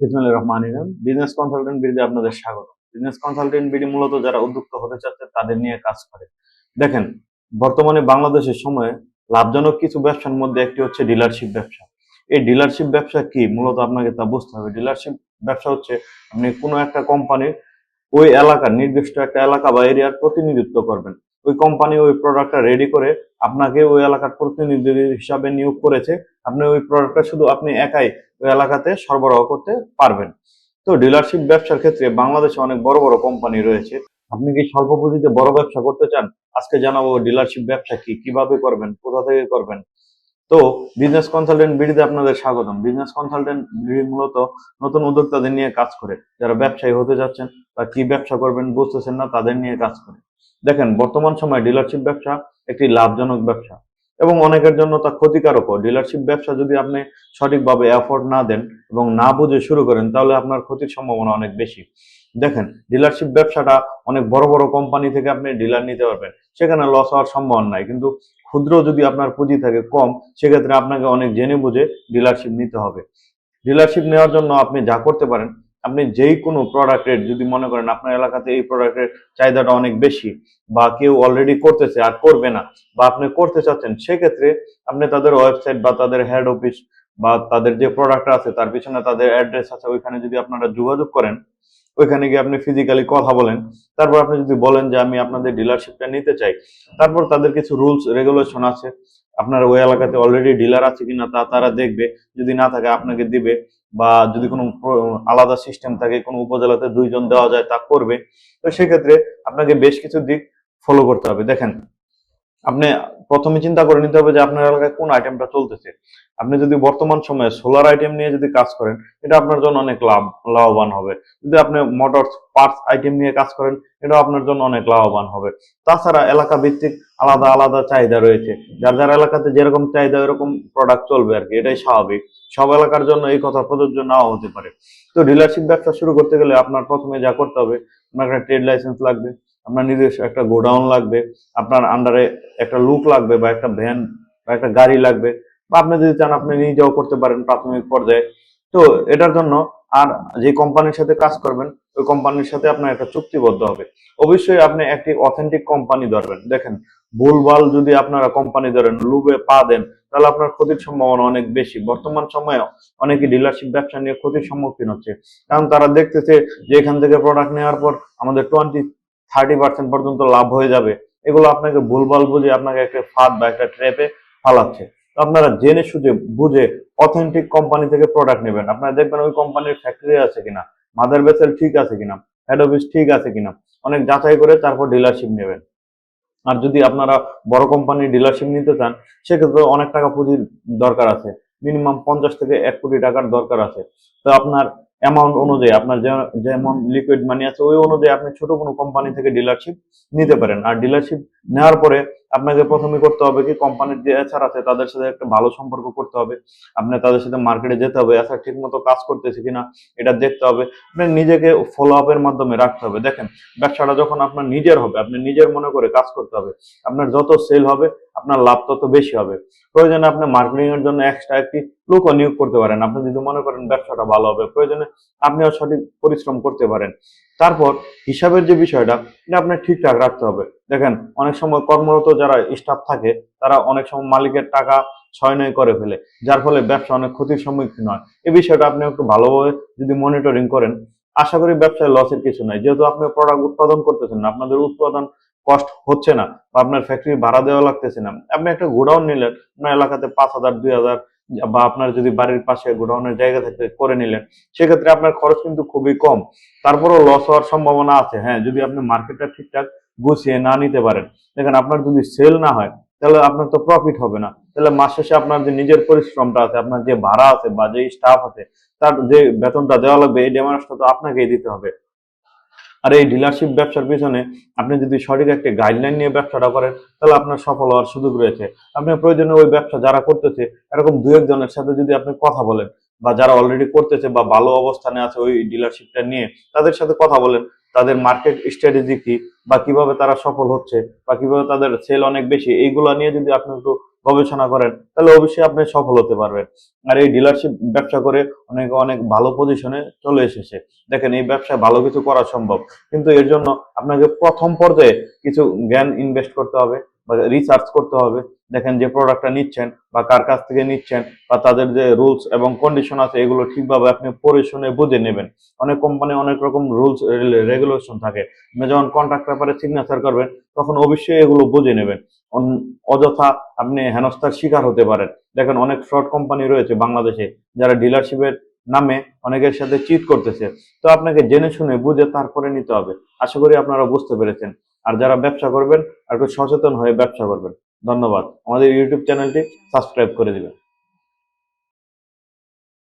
Ismail Rahman business consultant বিডিতে আপনাদের স্বাগত। বিজনেস কনসালটেন্ট বিডি মূলত যারা উদ্যুক্ত হতে চাচ্ছে, তাদের নিয়ে কাজ করে। দেখেন, বর্তমানে বাংলাদেশের সময়ে লাভজনক কিছু ব্যবসার মধ্যে একটি হচ্ছে ডিলারশিপ ব্যবসা। এই ডিলারশিপ ব্যবসা কি? মূলত আপনাকে তা বুঝতে হবে। ডিলারশিপ ব্যবসা হচ্ছে, আপনি কোনো একটা কোম্পানির ওই এলাকার নির্দিষ্ট একটা এলাকা বা এরিয়ার প্রতিনিধিত্ব করবেন। ওই কোম্পানি ওই প্রোডাক্টটা রেডি করে আপনাকে ওই এলাকার প্রতিনিধি হিসাবে নিয়োগ করেছে। আপনি ওই প্রোডাক্টটা শুধু আপনি একাই ওই এলাকাতে সরবরাহ করতে পারবেন। তো ডিলারশিপ ব্যবসার ক্ষেত্রে বাংলাদেশে অনেক বড় বড় কোম্পানি রয়েছে। আপনি কি স্বল্প পুঁজিতে বড় ব্যবসা করতে চান? আজকে জানাব ডিলারশিপ ব্যবসা কি, কীভাবে করবেন, কোথা থেকে করবেন? তো বিজনেস কনসালটেন্ট বিডিতে আপনাদের স্বাগতম। বিজনেস কনসালটেন্ট বিডি মূলত নতুন উদ্যোক্তাদের নিয়ে কাজ করে। যারা ব্যবসায়ী হতে যাচ্ছেন বা কি ব্যবসা করবেন বুঝতেছেন না, তাদের নিয়ে কাজ করে। দেখেন, বর্তমান সময়ে ডিলারশিপ ব্যবসা একটি লাভজনক ব্যবসা এবং অনেকের জন্য তা ক্ষতিকারকও। ডিলারশিপ ব্যবসা যদি আপনি সঠিকভাবে এফোর্ট না দেন এবং না বুঝে শুরু করেন, তাহলে আপনার ক্ষতির সম্ভাবনা অনেক বেশি। দেখেন ডিলারশিপ ব্যবসাটা অনেক বড় বড় কোম্পানি থেকে আপনি ডিলার নিতে পারবেন। সেখানে লস হওয়ার সম্ভাবনা নাই। কিন্তু ক্ষুদ্র যদি আপনার পুঁজি থাকে কম, সেক্ষেত্রে আপনাকে অনেক জেনে বুঝে ডিলারশিপ নিতে হবে। ডিলারশিপ নেওয়ার জন্য আপনি যা করতে পারেন আপনি যেই কোনো প্রোডাক্টের যদি মনে করেন আপনার এলাকাতে এই প্রোডাক্টের চাহিদাটা অনেক বেশি বা কেউ অলরেডি করতেছে আর করবে না বা আপনি করতে চাচ্ছেন, সেক্ষেত্রে আপনি তাদের ওয়েবসাইট বা তাদের হেড অফিস বা তাদের যে প্রোডাক্ট আছে তার পিছনে তাদের অ্যাড্রেস আছে, ওইখানে যদি আপনারা যোগাযোগ করেন ওইখানে গিয়ে আপনি ফিজিক্যালি কথা বলেন। তারপর আপনি যদি বলেন যে আমি আপনাদের ডিলারশিপটা নিতে চাই, তারপর তাদের কিছু রুলস রেগুলেশন আছে। আপনার ওই এলাকাতে অলরেডি ডিলার আছে কিনা তা তারা দেখবে। যদি না থাকে, আপনাকে দিবে। বা যদি কোনো আলাদা সিস্টেম থাকে, কোনো উপজেলাতে দুইজন দেওয়া যায়, তা করবে। তো সেক্ষেত্রে আপনাকে বেশ কিছু দিক ফলো করতে হবে। দেখেন আপনি প্রথমে চিন্তা করে নিতে হবে যে আপনার এলাকায় কোন আইটেমটা চলতেছে। আপনি যদি বর্তমান সময়ে সোলার আইটেম নিয়ে যদি কাজ করেন, এটা আপনার জন্য অনেক লাভ, লাভবান হবে। যদি আপনি মোটর পার্টস আইটেম নিয়ে কাজ করেন, এটাও আপনার জন্য অনেক লাভবান হবে। তাছাড়া এলাকা ভিত্তিক আলাদা আলাদা চাহিদা রয়েছে। যার যার এলাকাতে যেরকম চাহিদা এরকম প্রোডাক্ট চলবে আর কি, এটাই স্বাভাবিক। সব এলাকার জন্য এই কথা প্রযোজ্য নাও হতে পারে। তো ডিলারশিপ ব্যবসা শুরু করতে গেলে আপনার প্রথমে যা করতে হবে, আপনার একটা ট্রেড লাইসেন্স লাগবে। আপনার নিজস্ব একটা গোডাউন লাগবে, আপনার আন্ডারে একটা লুক লাগবে বা একটা ভ্যান বা একটা গাড়ি লাগবে, বা আপনি যদি চান আপনি নিজেও করতে পারেন প্রাথমিক পর্যায়ে। তো এটার জন্য আর যে কোম্পানির সাথে কাজ করবেন, ওই কোম্পানির সাথে আপনার একটা চুক্তিবদ্ধ হবে। অবশ্যই আপনি একটি অথেন্টিক কোম্পানি ধরবেন। দেখেন, ভুলভাল যদি আপনারা কোম্পানি ধরেন লুবে পা দেন, তাহলে আপনার ক্ষতির সম্ভাবনা অনেক বেশি। বর্তমান সময়ে অনেকে ডিলারশিপ ব্যবসা নিয়ে ক্ষতির সম্মুখীন হচ্ছে। কারণ তারা দেখতেছে যে এখান থেকে প্রোডাক্ট নেওয়ার পর আমাদের টোয়েন্টি থার্টি পার্সেন্ট পর্যন্ত লাভ হয়ে যাবে। এগুলো আপনাকে ভুলভাল বুঝে আপনাকে একটা ফাঁদ বা একটা ট্রেপে ফালাচ্ছে। আপনারা জেনে শুধু বুঝে অথেন্টিক কোম্পানি থেকে প্রোডাক্ট নেবেন। আপনারা দেখবেন ওই কোম্পানির ফ্যাক্টরি আছে কিনা মাদার বেসেল ঠিক আছে কিনা হেড অফিস ঠিক আছে কিনা, অনেক যাচাই করে তারপর ডিলারশিপ নেবেন। আর যদি আপনারা বড় কোম্পানির ডিলারশিপ নিতে চান, সেক্ষেত্রে অনেক টাকা পুঁজির দরকার আছে। মিনিমাম পঞ্চাশ থেকে এক কোটি টাকার দরকার আছে। তো আপনার অ্যামাউন্ট অনুযায়ী আপনার যেমন লিকুইড মানি আছে, ওই অনুযায়ী আপনি ছোট কোনো কোম্পানি থেকে ডিলারশিপ নিতে পারেন। আর ডিলারশিপ নেওয়ার পরে আপনাকে প্রথমে করতে হবে কি কোম্পানির যে এচআর আছে, তাদের সাথে একটা ভালো সম্পর্ক করতে হবে। আপনি তাদের সাথে মার্কেটে যেতে হবে এচআর ঠিক মতো কাজ করতেছে কিনা, এটা দেখতে হবে। আপনি নিজেকে ফলো আপের মাধ্যমে রাখতে হবে। দেখেন, ব্যবসাটা যখন আপনার নিজের হবে, আপনি নিজের মনে করে কাজ করতে হবে। আপনার যত সেল হবে, আপনার লাভ তত বেশি হবে। প্রয়োজনে আপনি মার্কেটিং এর জন্য এক্সট্রা একটি লোকও নিয়োগ করতে পারেন। আপনি যদি মনে করেন ব্যবসাটা ভালো হবে, প্রয়োজনে আপনিও সঠিক পরিশ্রম করতে পারেন। তারপর হিসাবের যে বিষয়টা, এটা আপনার ঠিকঠাক রাখতে হবে। দেখেন, অনেক সময় কর্মরত যারা স্টাফ থাকে, তারা অনেক সময় মালিকের টাকা ছয় নয় করে ফেলে, যার ফলে ব্যবসা অনেক ক্ষতির সম্মুখীন হয়। এই বিষয়টা আপনি একটু ভালোভাবে যদি মনিটরিং করেন, আশা করি ব্যবসায় লসের কিছু নাই। যেহেতু আপনি প্রোডাক্ট উৎপাদন করতেছেন না, আপনাদের উৎপাদন কষ্ট হচ্ছে না, বা আপনার ফ্যাক্টরি ভাড়া দেওয়া লাগতেছে না। আপনি একটা গোডাউন নিলেন, আপনার এলাকাতে পাঁচ হাজার, দুই হাজার বা আপনার যদি বাড়ির পাশে গোডাউনের জায়গা থেকে করে নিলেন, সেক্ষেত্রে আপনার খরচ কিন্তু খুবই কম। তারপরেও লস হওয়ার সম্ভাবনা আছে। হ্যাঁ যদি আপনি মার্কেটটা ঠিকঠাক গুছিয়ে না নিতে পারেন, দেখেন আপনার যদি সেল না হয়, তাহলে আপনার তো প্রফিট হবে না। তাহলে মাস শেষে আপনার যে নিজের পরিশ্রমটা আছে, আপনার যে ভাড়া আছে বা যে স্টাফ আছে, তার যে বেতনটা দেওয়া লাগবে, এই ডেমারেজটা তো আপনাকেই দিতে হবে। আর এই ডিলারশিপ ব্যবসার পিছনে আপনি যদি সঠিক একটা গাইডলাইন নিয়ে ব্যবসাটা করেন, তাহলে আপনার সফল হওয়ার সুযোগ রয়েছে। আপনি প্রয়োজনে ওই ব্যবসা যারা করতেছে, এরকম দু একজনের সাথে যদি আপনি কথা বলেন বা যারা অলরেডি করতেছে বা ভালো অবস্থানে আছে ওই ডিলারশিপটা নিয়ে তাদের সাথে কথা বলেন, তাদের মার্কেট স্ট্র্যাটেজি কি বা কীভাবে তারা সফল হচ্ছে বা কীভাবে তাদের সেল অনেক বেশি, এইগুলো নিয়ে যদি আপনি একটু গবেষণা করেন, তাহলে অবশ্যই আপনি সফল হতে পারবেন। আর এই ডিলারশিপ ব্যবসা করে অনেকে, অনেক ভালো পজিশনে চলে এসেছে। দেখেন, এই ব্যবসায় ভালো কিছু করা সম্ভব। কিন্তু এর জন্য আপনাকে প্রথম পর্যায়ে কিছু জ্ঞান ইনভেস্ট করতে হবে। বা রিসার্চ করতে হবে, দেখেন যে প্রোডাক্টটা নিচ্ছেন বা কার কাছ থেকে নিচ্ছেন বা তাদের যে রুলস এবং কন্ডিশন আছে, এগুলো ঠিকভাবে আপনি পড়ে শুনে বুঝে নেবেন। অনেক কোম্পানি অনেক রকম রুলস রেগুলেশন থাকে। আপনি যখন কন্ট্রাক্ট পেপারে সিগনেচার করবেন, তখন অবশ্যই এগুলো বুঝে নেবেন। অযথা আপনি হেনস্থার শিকার হতে পারেন। দেখেন অনেক ফ্রড কোম্পানি রয়েছে বাংলাদেশে, যারা ডিলারশিপের নামে অনেকের সাথে চিট করতেছে। তো আপনাকে জেনে শুনে বুঝে তারপরে নিতে হবে। আশা করি আপনারা বুঝতে পেরেছেন। আর যারা ব্যবসা করবেন, আর একটু সচেতন হয়ে ব্যবসা করবেন। ধন্যবাদ। আমাদের ইউটিউব চ্যানেলটি সাবস্ক্রাইব করে দিবেন।